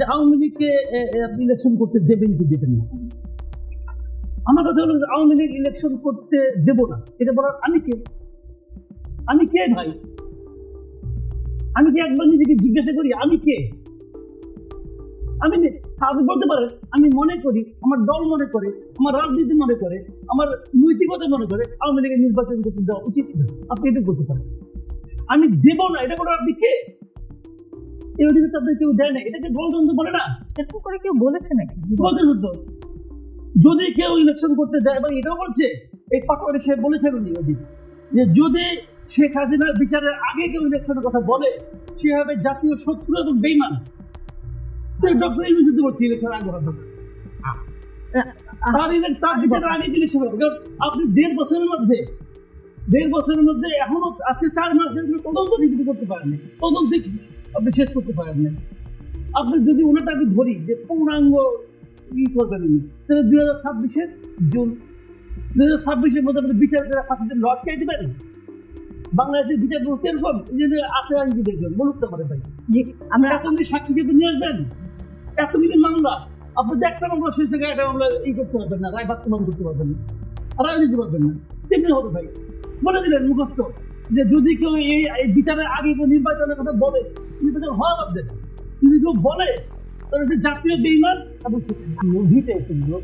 যে আওয়ামী লীগকে ইলেকশন করতে দেবেন কি দেবেন না? আমার কথা হলো আওয়ামী লীগ ইলেকশন করতে দেব না। এটা বলার আমি কে? আমি কে ভাই? আমি কি একবার নিজেকে জিজ্ঞাসা করি, আমি কে? আমি আপনি বলতে পারেন আমি মনে করি, আমার দল মনে করে, আমার রাজনীতি মনে করে, আমার নৈতিকতা মনে করে, আওয়ামী লীগের নির্বাচন করতে দেওয়া উচিত আপনি এটা করতে পারেন। আমি দেব না, এটা বলার আপনি কে? এই অধিকার তো কেউ দেয় না এটাকে গণতন্ত্র বলে না? এরকম করে কেউ বলেছে নাকি? বলতে হতো যদি কেউ ইলেকশন করতে দেয় এবং এটাও বলছে এই পাটোয়ারি সাহেব বলেছেন উনি যে যদি শেখ হাসিনার বিচারের আগে কেউ ইলেকশনের কথা বলে সে হবে জাতীয় শত্রু এবং বেইমান ডক্টর ইউনিভার্সিটি তো বলছি ইলেকশন আগে হবে। তার তার বিচারের আগে ইলেকশন হবে কারণ আপনি দেড় বছরের মধ্যে দেড় বছরের মধ্যে এখনও আজকে চার মাসের আপনি তদন্ত রিভিউ করতে পারেননি তদন্ত আপনি শেষ করতে পারেননি আপনি যদি ওনাটা আমি ধরি যে পূর্ণাঙ্গ ই করবেন উনি তাহলে দুই হাজার ছাব্বিশের জুন দুই হাজার ছাব্বিশের মধ্যে আপনি বিচার করে ফাঁসিতে লটকাই দিবেন? বাংলাদেশের বিচার ব্যবস্থা এরকম যে আছে আইনজীবী একজন বলুক তো পারে ভাই। জি আমরা এখন যে সাক্ষী কেটে নিয়ে আসবেন। এত দিনের মামলা আপনি যে একটা মামলা শেষ থেকে একটা মামলা ই করতে পারবেন না রায় বাস্তবায়ন করতে পারবেন না রায় দিতে পারবেন না। তেমনি হবে ভাই। বলে দিলেন মুখস্থ যে যদি কেউ এই বিচারের আগে কেউ নির্বাচনের কথা বলে নির্বাচন হওয়া বাদ যদি কেউ বলে, তাহলে সে জাতীয় বেইমান এবং সে নদীতে কিন্তু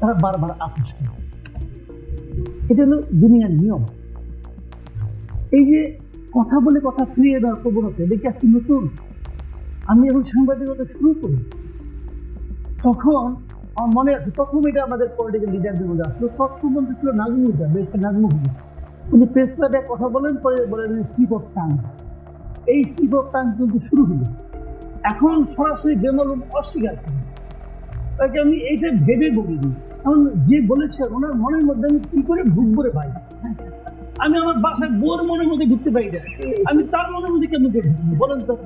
তারা বারবার আপোষ করে। এটা হলো দুনিয়ার নিয়ম। এই যে কথা বলে কথা ফিরিয়ে দেওয়ার প্রবণতা, এটা কি আজকে নতুন? আমি যখন সাংবাদিকতা শুরু করি। তখন আমার মনে আছে, প্রথম এটা আমাদের পলিটিক্যাল লিডারদের মধ্যে আসলো তথ্যমন্ত্রী ছিল বেশটা নাজমুল হুসেন। উনি প্রেস ক্লাবে কথা বলেন, পরে বলেন স্লিপ অফ টাং এই স্লিপ অফ টাং কিন্তু শুরু হলো। এখন সরাসরি বেমালুম অস্বীকার করেন। তাকে আমি এইটা ভেবে বলিনি। এখন যে বলেছেন ওনার মনের মধ্যে আমি কি করে ঢুকবো রে ভাই? আমি আমার বাসার বোর মনের মধ্যে ঢুকতে পারি না। আমি তার মনের মধ্যে কেমন করে ঢুকবো বলেন তো?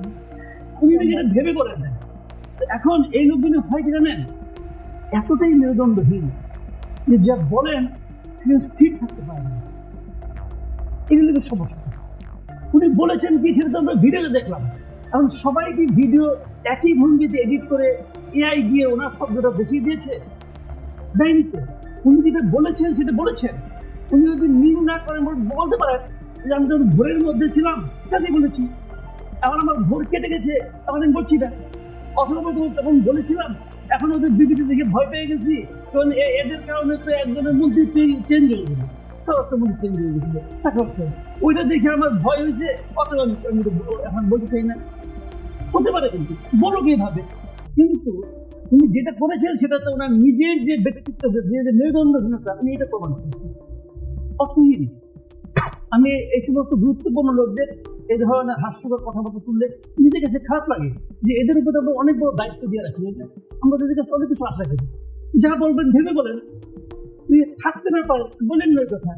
উনি এটা ভেবে বলেন এখন এই লোকগুলো হয় কি জানেন? এতটাই মেরুদণ্ডহীন যে যা বলেন সেখানে স্থির থাকতে পারে না। এগুলো সমস্যা। উনি বলেছেন কি, সেটা তো আমরা ভিডিওতে দেখলাম। এখন সবাই কি ভিডিও একই ভঙ্গিতে এডিট করে এআই দিয়ে ওনার শব্দটা বসিয়ে দিয়েছে? দেয়নি তো। উনি যেটা বলেছেন, সেটা বলেছেন। উনি যদি মিল না করেন বলতে পারেন যে, আমি তখন ভোরের মধ্যে ছিলাম। কাছে বলেছি। এখন আমার ভোর কেটে গেছে, তখন আমি বলছি না। অথবা তখন বলেছিলাম, এখন ওদের বিবৃতি দেখে ভয় পেয়ে গেছি। কারণ এদের কারণে তো একজনের মধ্যে চেঞ্জ হয়ে গেল ওইটা দেখে আমার ভয় হয়েছে আমি এখন বলতে চাই না। হতে পারে কিন্তু কিন্তু যেটা করেছেন সেটা তো ওনার নিজের যে ব্যক্তিত্ব, যে মেরুদণ্ডহীনতা এটা প্রমাণ আমি এই সমস্ত গুরুত্বপূর্ণ লোকদের এই ধরনের হাস্যকর কথাবার্তা শুনলে নিজের কাছে খারাপ লাগে যে এদের উপর আমরা অনেক বড় দায়িত্ব দিয়ে রাখি আমরা কাছে অনেক কিছু আশা করি। যা বলবেন, ভেবে বলেন। তুই থাকতে না পারে বলেন না কথা।